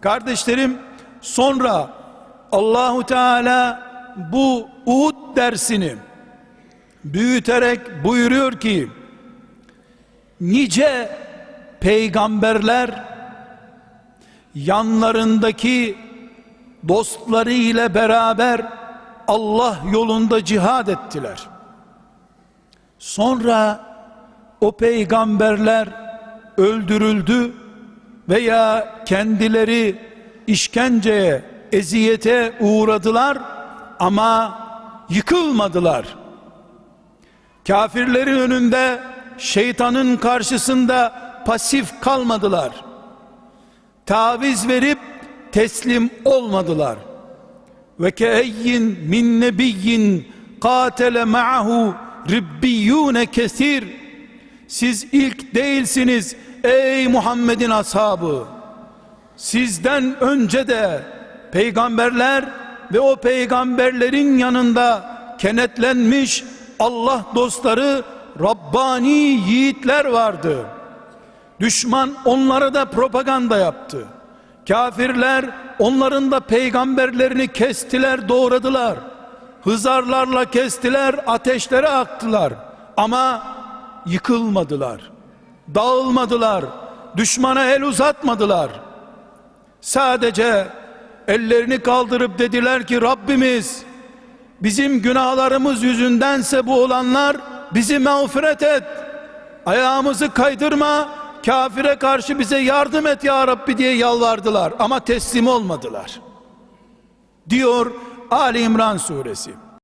Kardeşlerim sonra Allahu Teala bu Uhud dersini büyüterek buyuruyor ki nice peygamberler yanlarındaki dostları ile beraber Allah yolunda cihad ettiler. Sonra o peygamberler öldürüldü veya kendileri işkenceye, eziyete uğradılar ama yıkılmadılar. Kafirlerin önünde, şeytanın karşısında pasif kalmadılar. Taviz verip teslim olmadılar. Ve keeyyin min nebiyyin katele ma'ahu ribbiyyune kesir. Siz ilk değilsiniz ey Muhammed'in ashabı. Sizden önce de peygamberler ve o peygamberlerin yanında kenetlenmiş Allah dostları Rabbani yiğitler vardı. Düşman onlara da propaganda yaptı. Kafirler onların da peygamberlerini kestiler, doğradılar. Hızarlarla kestiler, ateşlere aktılar. Ama yıkılmadılar. Dağılmadılar. Düşmana el uzatmadılar. Sadece ellerini kaldırıp dediler ki Rabbimiz bizim günahlarımız yüzündense bu olanlar bizi mağfiret et. Ayağımızı kaydırma, kafire karşı bize yardım et ya Rabbi diye yalvardılar ama teslim olmadılar. Diyor Ali İmran suresi.